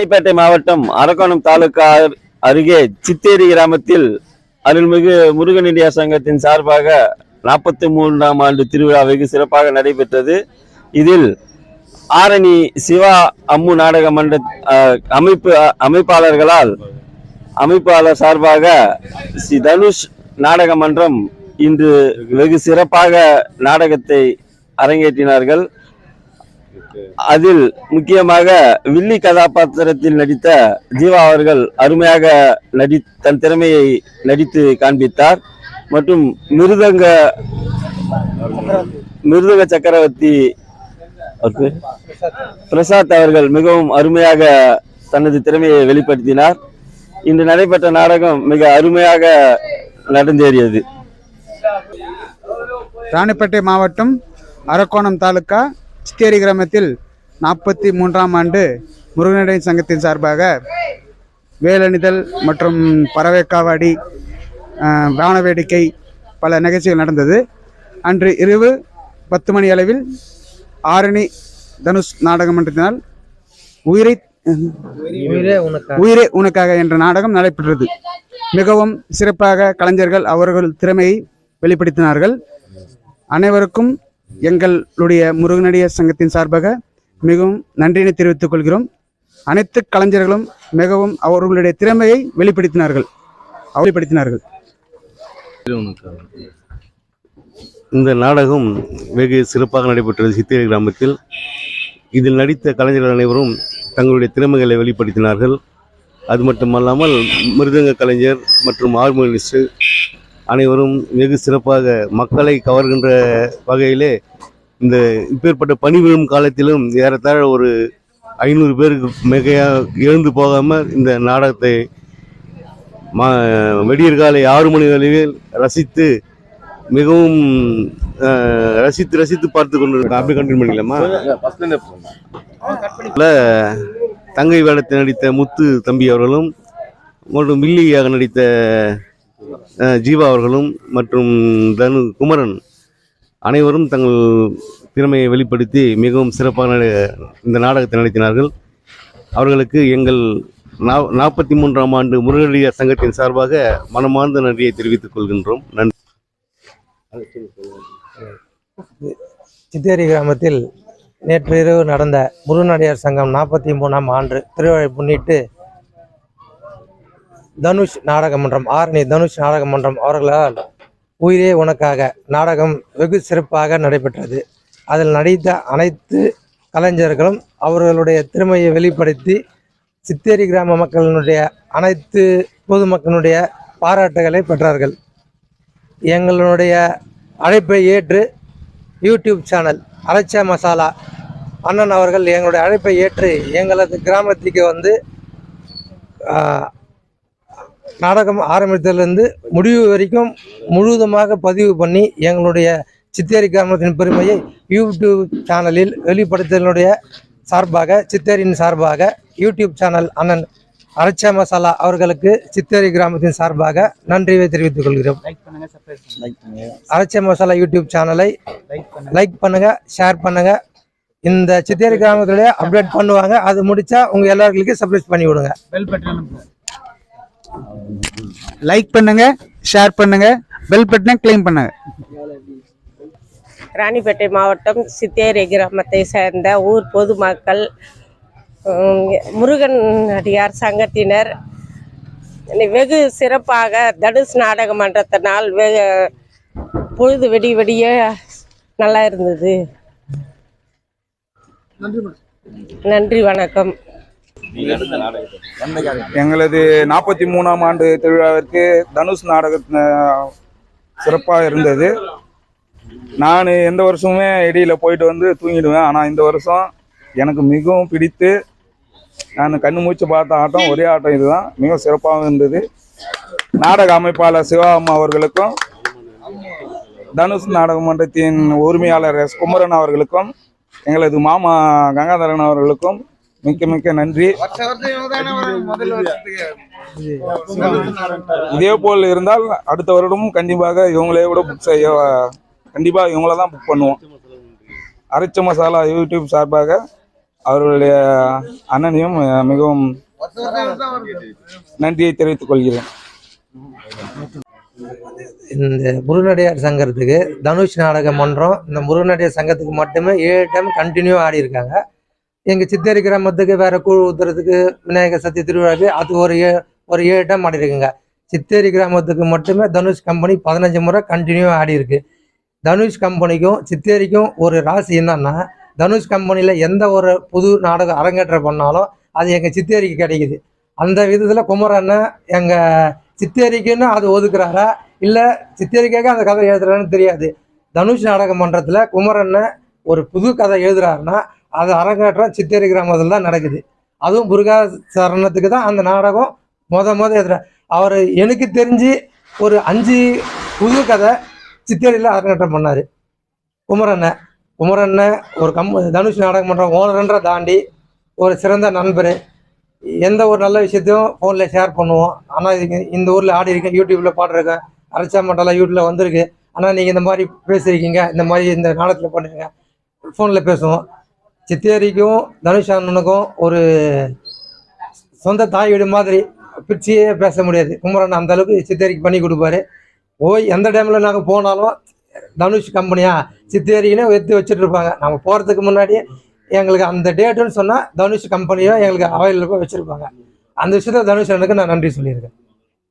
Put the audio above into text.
ராணிப்பேட்டை மாவட்டம் அரக்கோணம் தாலுகா அருகே சித்தேரி கிராமத்தில் அருள்மிகு முருகநடியா சங்கத்தின் சார்பாக நாற்பத்தி மூன்றாம் ஆண்டு திருவிழா வெகு சிறப்பாக நடைபெற்றது. இதில் ஆரணி சிவா அம்மு நாடக மன்ற அமைப்பு அமைப்பாளர்களால் அமைப்பாளர் சார்பாக ஸ்ரீ தனுஷ் நாடக மன்றம் இன்று வெகு சிறப்பாக நாடகத்தை அரங்கேற்றினார்கள். அதில் முக்கியமாக வில்லி கதாபாத்திரத்தில் நடித்த ஜீவா அவர்கள் அருமையாக நடி தன் திறமையை நடித்து காண்பித்தார். மற்றும் மிருதங்க மிருதங்க சக்கரவர்த்தி பிரசாத் அவர்கள் மிகவும் அருமையாக தனது திறமையை வெளிப்படுத்தினார். இன்று நடைபெற்ற நாடகம் மிக அருமையாக நடந்தேறியது. ராணிப்பேட்டை மாவட்டம் அரக்கோணம் தாலுக்கா சித்தேரி கிராமத்தில் நாற்பத்தி மூன்றாம் ஆண்டு முருகனடை சங்கத்தின் சார்பாக வேலணிதல் மற்றும் பறவை காவாடி ஆஹ், வான வேடிக்கை பல நிகழ்ச்சிகள் நடந்தது. அன்று இரவு பத்து மணி அளவில் ஆரணி தனுஷ் நாடக மன்றத்தினால் உயிரை உயிரே உனக்காக என்ற நாடகம் நடைபெற்றது. மிகவும் சிறப்பாக கலைஞர்கள் அவர்கள் திறமையை வெளிப்படுத்தினார்கள். அனைவருக்கும் எங்களுடைய முருகனடிய சங்கத்தின் சார்பாக மிகவும் நன்றியினை தெரிவித்துக் கொள்கிறோம். அனைத்து கலைஞர்களும் மிகவும் அவர்களுடைய திறமையை வெளிப்படுத்தினார்கள். வெளிப்படுத்தினார்கள். இந்த நாடகம் வெகு சிறப்பாக நடைபெற்றது சித்திரை கிராமத்தில். இதில் நடித்த கலைஞர்கள் அனைவரும் தங்களுடைய திறமைகளை வெளிப்படுத்தினார்கள். அது மட்டுமல்லாமல் மிருதங்க கலைஞர் மற்றும் ஹார்மோனிஸ்ட் அனைவரும் வெகு சிறப்பாக மக்களை கவர்கின்ற வகையிலே இந்த இப்பேற்பட்ட பணி விழும் காலத்திலும் ஏறத்தாழ ஒரு ஐநூறு பேருக்கு மிகையாக எழுந்து போகாமல் இந்த நாடகத்தை மா வெடியற் காலை ஆறு மணி வரையில் ரசித்து மிகவும் ரசித்து ரசித்து பார்த்து கொண்டு அப்படி கண்டினியூ பண்ணிக்கலாமா? தங்கை வேடத்தில் நடித்த முத்து தம்பி அவர்களும் மற்றும் வில்லியாக நடித்த ஜீவா அவர்களும் மற்றும் தனு குமரன் அனைவரும் தங்கள் திறமையை வெளிப்படுத்தி மிகவும் சிறப்பான இந்த நாடகத்தை நடத்தினார்கள். அவர்களுக்கு எங்கள் நா- நாற்பத்தி மூன்றாம் ஆண்டு முருகடியார் சங்கத்தின் சார்பாக மனமார்ந்த நன்றியை தெரிவித்துக் கொள்கின்றோம். நன்றி. சித்தேரி கிராமத்தில் நேற்று இரவு நடந்த முருகனடியார் சங்கம் நாற்பத்தி மூணாம் ஆண்டு திருவிழாவை முன்னிட்டு தனுஷ் நாடக மன்றம் ஆரணி தனுஷ் நாடக மன்றம் அவர்களால் உயிரே உனக்காக. நாடகம் வெகு சிறப்பாக நடைபெற்றது. அதில் நடித்த அனைத்து கலைஞர்களும் அவர்களுடைய திறமையை வெளிப்படுத்தி சித்தேரி கிராம மக்களினுடைய அனைத்து பொதுமக்களுடைய பாராட்டுகளை பெற்றார்கள். எங்களுடைய அழைப்பை ஏற்று யூடியூப் சேனல் அரைச்ச மசாலா அண்ணன் அவர்கள் எங்களுடைய அழைப்பை ஏற்று எங்களது கிராமத்துக்கு வந்து நாடகம் ஆரம்பித்ததிலிருந்து முடிவு வரைக்கும் முழுவதுமாக பதிவு பண்ணி எங்களுடைய சித்தேரி கிராமத்தின் பெருமையை யூடியூப் சேனலில் வெளிப்படுத்தலினுடைய சார்பாக சித்தேரியின் சார்பாக யூடியூப் சேனல் அண்ணன் அரைச்ச மசாலா அவர்களுக்கு சித்தேரி கிராமத்தின் சார்பாக நன்றியை தெரிவித்துக் கொள்கிறோம். அரைச்ச மசாலா யூடியூப் சேனலை லைக் பண்ணுங்க. ஷேர் பண்ணுங்க இந்த சித்தேரி கிராமத்துல அப்டேட் பண்ணுவாங்க அது முடிச்சா உங்க எல்லாருக்கும் சப்ளைஸ் பண்ணி விடுங்க லைக் பண்ணுங்க ஷேர் பண்ணுங்க பெல் பட்டனை கிளைம் பண்ணுங்க. ராணிப்பேட்டை மாவட்டம் சித்தேரி கிராமத்தை சேர்ந்த ஊர் பொதுமக்கள் முருகன் அடியார் சங்கத்தினர். வெகு சிறப்பாக தனுஷ் நாடக மன்றத்தினால் வெகு பொழுது வெடி வெடிய நல்லா இருந்தது. நன்றி வணக்கம். எங்களது நாற்பத்தி மூணாம் ஆண்டு திருவிழாவிற்கு தனுஷ் நாடக சிறப்பாக இருந்தது. நான் எந்த வருஷமுமே இடையில போயிட்டு வந்து தூங்கிடுவேன். ஆனால் இந்த வருஷம் எனக்கு மிகவும் பிடித்து நான் கண்ணு மூச்சு பார்த்த ஆட்டம் ஒரே ஆட்டம் இதுதான். மிகவும் சிறப்பாக இருந்தது. நாடக அமைப்பாளர் சிவா அம்மா அவர்களுக்கும் தனுஷ் நாடக மன்றத்தின் உரிமையாளர் எஸ் குமரன் அவர்களுக்கும் எங்களது மாமா கங்காதரன் அவர்களுக்கும் மிக்க மிக்க நன்றி. இதே போல் இருந்தால் அடுத்த வருடமும் கண்டிப்பாக இவங்களே கூட புக் செய்ய கண்டிப்பாக இவங்கள தான் புக் பண்ணுவோம். அரைச்ச மசாலா யூடியூப் சார்பாக அவர்களுடைய அண்ணனையும் மிகவும் நன்றியை தெரிவித்துக் கொள்கிறேன். இந்த முருகனடியார் சங்கத்துக்கு தனுஷ் நாடக மன்றம் இந்த முருகனடியார் சங்கத்துக்கு மட்டுமே ஏழு டைம் கண்டினியூ ஆடி இருக்காங்க. எங்கள் சித்தேரி கிராமத்துக்கு வேற கூழ் ஊத்துறதுக்கு விநாயகர் சக்தி திருவிழாக்கு அது ஒரு ஏ ஒரு ஏழு டைம் ஆடி இருக்குங்க சித்தேரி கிராமத்துக்கு மட்டுமே தனுஷ் கம்பெனி பதினஞ்சு முறை கண்டினியூ ஆடி இருக்கு. தனுஷ் கம்பெனிக்கும் சித்தேரிக்கும் ஒரு ராசி என்னன்னா தனுஷ் கம்பெனியில் எந்த ஒரு புது நாடகம் அரங்கேற்றம் பண்ணாலும் அது எங்கள் சித்தேரிக்கு கிடைக்குது. அந்த விதத்தில் குமரண்ணன் எங்கள் சித்தேரிக்குன்னு அது ஒதுக்குறாரா? இல்லை சித்தேரிக்காக அந்த கதை எழுதுறான்னு தெரியாது. தனுஷ் நாடக மன்றத்தில் குமரண்ணன் ஒரு புது கதை எழுதுறாருன்னா அது அரங்கேற்றம் சித்தேரி கிராமத்தில் தான் நடக்குது. அதுவும் முருகா சரணத்துக்கு தான் அந்த நாடகம் மொத மொத எதிர. அவர் எனக்கு தெரிஞ்சு ஒரு அஞ்சு புது கதை சித்தேரியில் அரங்கேற்றம் பண்ணார். குமரண்ணன் குமரண்ணன் ஒரு கம் தனுஷ் நாடகம் பண்ணுற ஓனர்ன்ற தாண்டி ஒரு சிறந்த நண்பர். எந்த ஒரு நல்ல விஷயத்தையும் ஃபோனில் ஷேர் பண்ணுவோம். ஆனால் இதுக்கு இந்த ஊரில் ஆடி இருக்கேன் யூடியூப்பில் பாடுறேன் அரைச்சா மண்டலம் யூடியூப்பில் வந்திருக்கு. ஆனால் நீங்கள் இந்த மாதிரி பேசியிருக்கீங்க இந்த மாதிரி இந்த நாடகத்தில் பண்ணுறீங்க ஃபோனில் பேசுவோம். சித்தேரிக்கும் தனுஷ் அண்ணனுக்கும் ஒரு சொந்த தாய் வீடு மாதிரி பிரிச்சியே பேச முடியாது. குமரன் அந்த அளவுக்கு சித்தேரிக்கு பண்ணி கொடுப்பாரு. போய் எந்த டைமில் நாங்கள் போனாலும் தனுஷ் கம்பெனியா சித்தேரிக்குன்னு எடுத்து வச்சுட்டு இருப்பாங்க. நம்ம போகிறதுக்கு முன்னாடியே எங்களுக்கு அந்த டேட்டுன்னு சொன்னால் தனுஷ் கம்பெனியோ எங்களுக்கு அவைலபிளாக வச்சுருப்பாங்க. அந்த விஷயத்த தனுஷ் அண்ணனுக்கு நான் நன்றி சொல்லியிருக்கேன்.